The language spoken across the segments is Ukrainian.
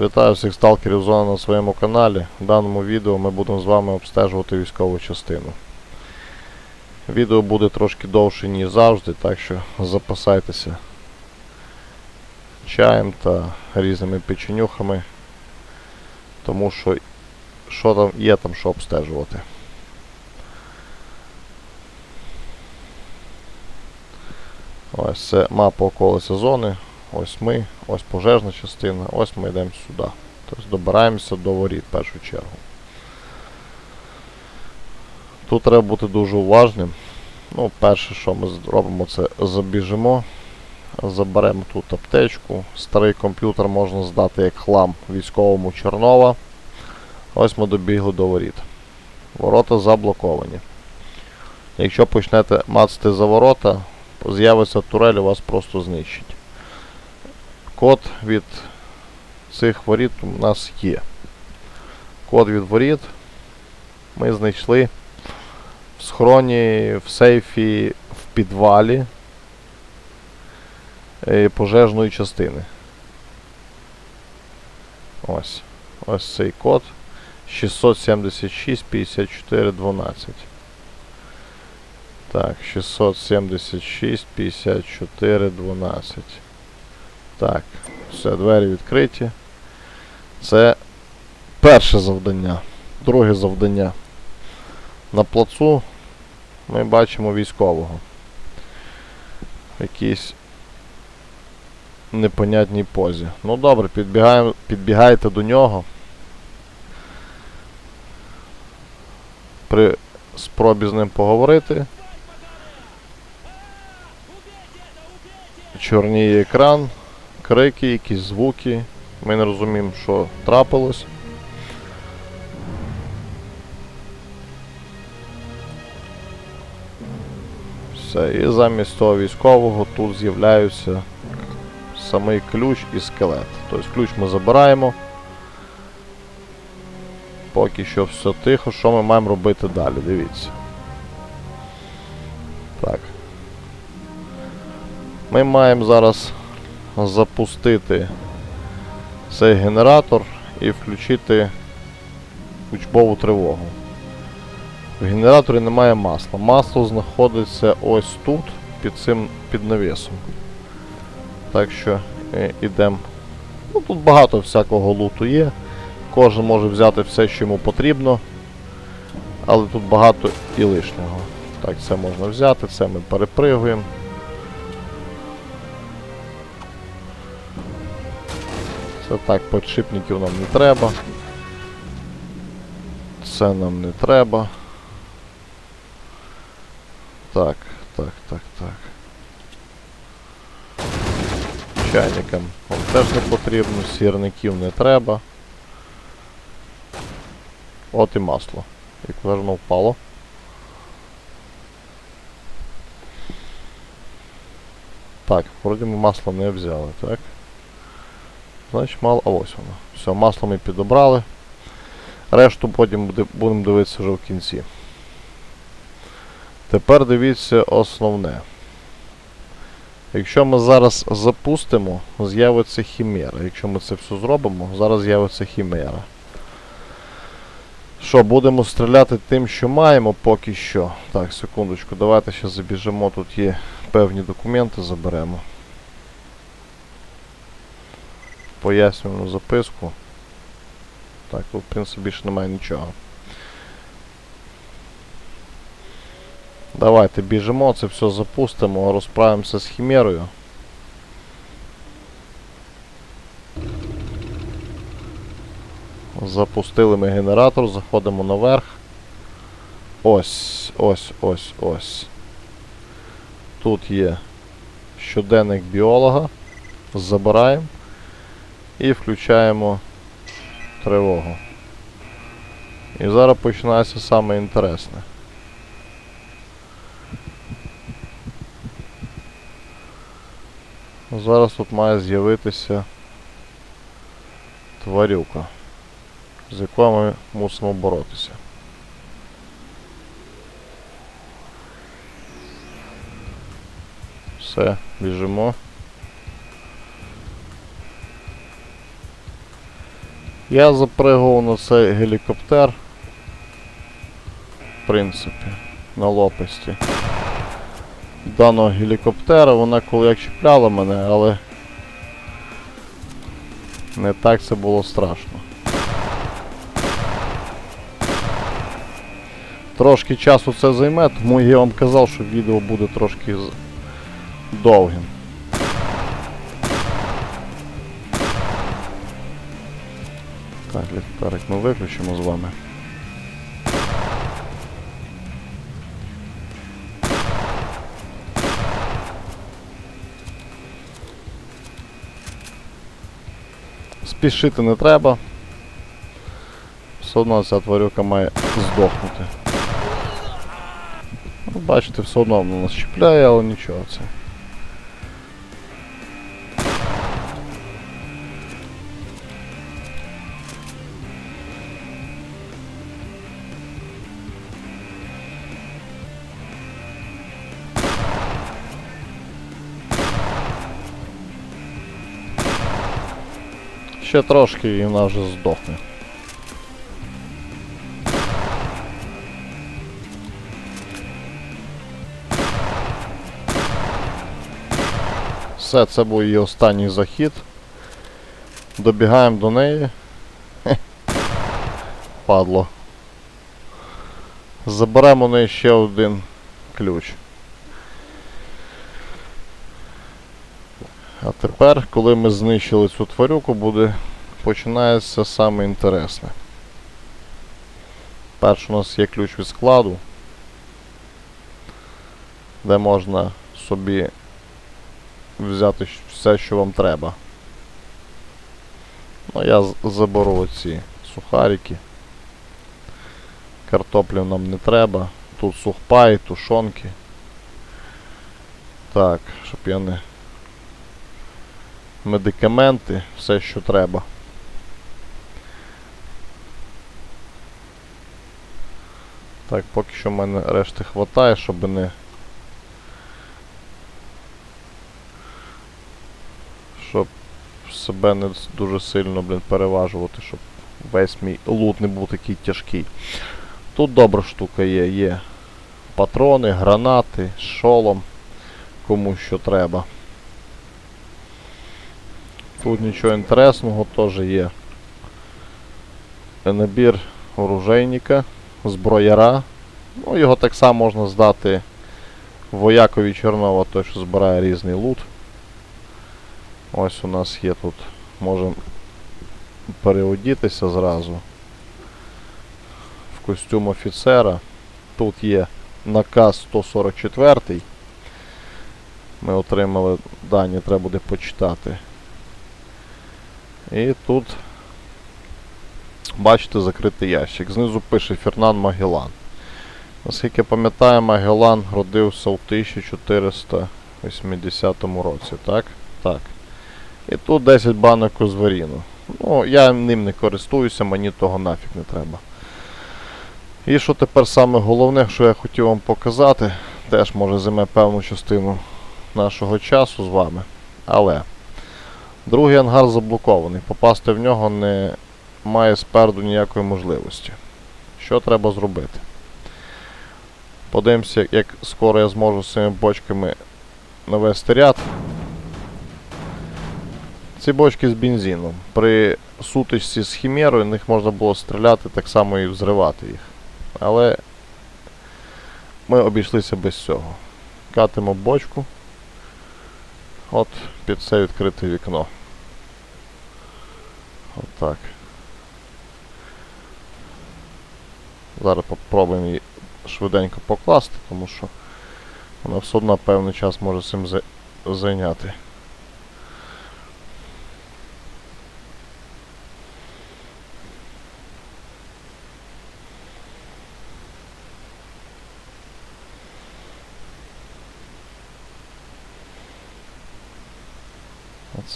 Вітаю всіх сталкерів зони на своєму каналі. В даному відео ми будемо з вами обстежувати військову частину. Відео буде трошки довше, ніж завжди, так що запасайтеся чаєм та різними печенюхами, тому що що там є там що обстежувати. Ось це мапа околиця зони. Ось ми, ось пожежна частина, ось ми йдемо сюди. Тобто добираємося до воріт в першу чергу. Тут треба бути дуже уважним. Ну, перше, що ми зробимо, це забіжимо, заберемо тут аптечку. Старий комп'ютер можна здати як хлам військовому Чорнова. Ось ми добігли до воріт. Ворота заблоковані. Якщо почнете мацати за ворота, з'явиться турель, у вас просто знищить. Код від цих воріт у нас є. Код від воріт ми знайшли в схроні, в сейфі, в підвалі е, пожежної частини. Ось. Ось цей код 676 54 12. Так, 676 54 12. Так, все, двері відкриті. Це перше завдання. Друге завдання. На плацу ми бачимо військового. В якійсь непонятній позі. Ну добре, підбігайте до нього. При спробі з ним поговорити. Чорніє екран крики, якісь звуки. Ми не розуміємо, що трапилось. Все, і замість того військового тут з'являються самий ключ і скелет. Тобто ключ ми забираємо. Поки що все тихо, що ми маємо робити далі, дивіться. Так. Ми маємо зараз запустити цей генератор і включити учбову тривогу. В генераторі немає масла. Масло знаходиться ось тут, під цим під навісом. Так що йдемо. Ну, тут багато всякого луту є. Кожен може взяти все, що йому потрібно. Але тут багато і лишнього. Так, це можна взяти, це ми перепригуємо. Це так, подшипників нам не треба. Це нам не треба. Так, так, так, так. Чайникам вам теж не потрібно, сірників не треба. От і масло. Ж воно впало? Так, вроді ми масло не взяли, так? Значить мало. А ось воно. Все, масло ми підобрали. Решту потім буде- будемо дивитися вже в кінці. Тепер дивіться основне. Якщо ми зараз запустимо, з'явиться хімера. Якщо ми це все зробимо, зараз з'явиться хімера. Що, будемо стріляти тим, що маємо поки що. Так, секундочку, давайте ще забіжимо, тут є певні документи, заберемо. Пояснюємо записку. Так, в принципі, більше немає нічого. Давайте біжимо, це все запустимо, розправимося з хімерою. Запустили ми генератор, заходимо наверх. Ось, ось, ось, ось. Тут є щоденник біолога. Забираємо і включаємо тривогу. І зараз починається саме інтересне. Зараз тут має з'явитися тварюка, з якою ми мусимо боротися. Все, біжимо. Я запригав на цей гелікоптер. В принципі, на лопасті. Даного гелікоптера, вона коли як чіпляла мене, але не так це було страшно. Трошки часу це займе, тому я вам казав, що відео буде трошки довгим. Так, ліхтарик ми виключимо з вами. Спішити не треба. Все одно ця тварюка має здохнути. Ну, бачите, все одно вона нас чіпляє, але нічого це. Ще трошки і вона вже здохне. Все, це був її останній захід. Добігаємо до неї. Падло. Заберемо у неї ще один ключ. А тепер, коли ми знищили цю тварюку, буде починається саме інтересне. Перш у нас є ключ від складу, де можна собі взяти все, що вам треба. Ну, я заберу оці сухарики. Картоплів нам не треба. Тут сухпай, тушонки. Так, щоб я не. Медикаменти, все, що треба. Так, поки що в мене решти хватає, щоб не. Щоб себе не дуже сильно, блін, переважувати, щоб весь мій лут не був такий тяжкий. Тут добра штука є, є патрони, гранати, шолом, кому що треба. Тут нічого інтересного теж є. Набір оружейника, зброяра. Ну, його так само можна здати воякові Чорнова, той, що збирає різний лут. Ось у нас є тут. Можемо переодітися зразу. В костюм офіцера. Тут є наказ 144. Ми отримали дані, треба буде почитати. І тут, бачите, закритий ящик. Знизу пише Фернан Магеллан. Наскільки пам'ятаю, Магеллан родився у 1480 році, так? Так. І тут 10 банок узваріну. Ну, я ним не користуюся, мені того нафіг не треба. І що тепер саме головне, що я хотів вам показати, теж може займе певну частину нашого часу з вами. Але другий ангар заблокований. Попасти в нього не має спереду ніякої можливості. Що треба зробити? Подивимося, як скоро я зможу з цими бочками навести ряд. Ці бочки з бензином. При сутичці з хімерою в них можна було стріляти так само і взривати їх. Але ми обійшлися без цього. Катимо бочку. От під це відкрите вікно. От так. Зараз попробуємо її швиденько покласти, тому що вона все одно певний час може цим за- зайняти.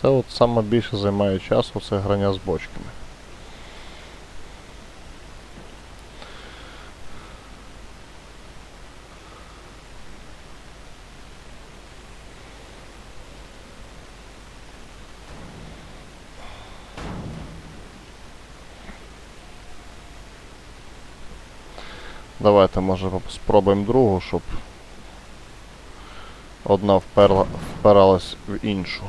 Це от саме більше займає часу це грання з бочками. Давайте, може, спробуємо другу, щоб одна вперла, впиралась в іншу.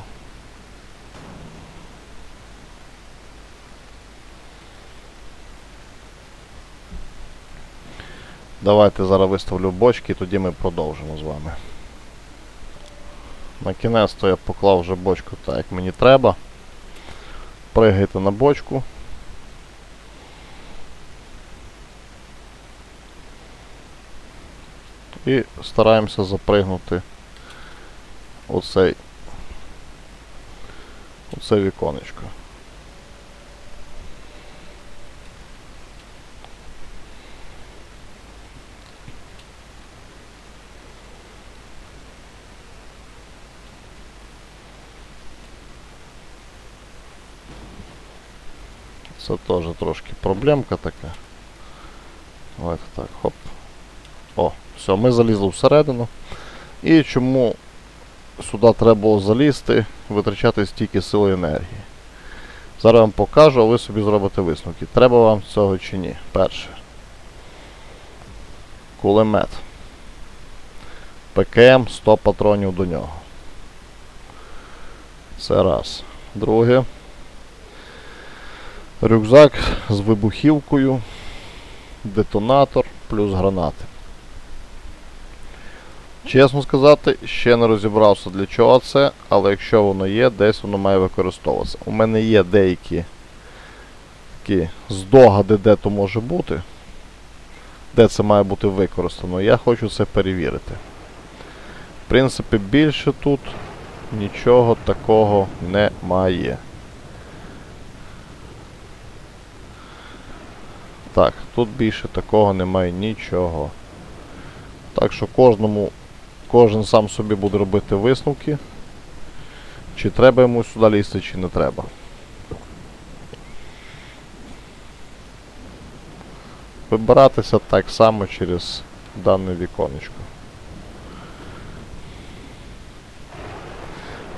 Давайте зараз виставлю бочки і тоді ми продовжимо з вами. На кінець то я поклав вже бочку так, як мені треба. Пригайте на бочку. І стараємося запригнути оцей оце віконечко. Це теж трошки проблемка така. Давайте так, хоп. О, все, ми залізли всередину. І чому сюди треба залізти, витрачати стільки сили енергії. Зараз вам покажу, а ви собі зробите висновки. Треба вам цього чи ні. Перше. Кулемет. ПКМ 100 патронів до нього. Це раз. Друге. Рюкзак з вибухівкою, детонатор плюс гранати. Чесно сказати, ще не розібрався для чого це, але якщо воно є, десь воно має використовуватися. У мене є деякі такі здогади, де то може бути, де це має бути використано. Я хочу це перевірити. В принципі, більше тут нічого такого немає. Так, тут більше такого немає нічого. Так що кожному, кожен сам собі буде робити висновки. Чи треба йому сюди лізти, чи не треба. Вибиратися так само через дане віконечко.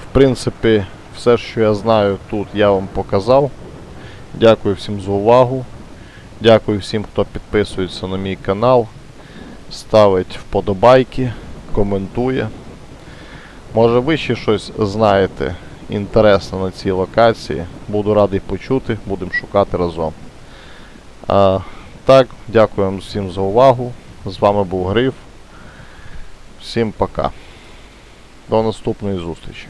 В принципі, все, що я знаю тут, я вам показав. Дякую всім за увагу. Дякую всім, хто підписується на мій канал, ставить вподобайки, коментує. Може ви ще щось знаєте інтересне на цій локації. Буду радий почути, будемо шукати разом. А, так, дякую вам всім за увагу. З вами був Гриф. Всім пока. До наступної зустрічі.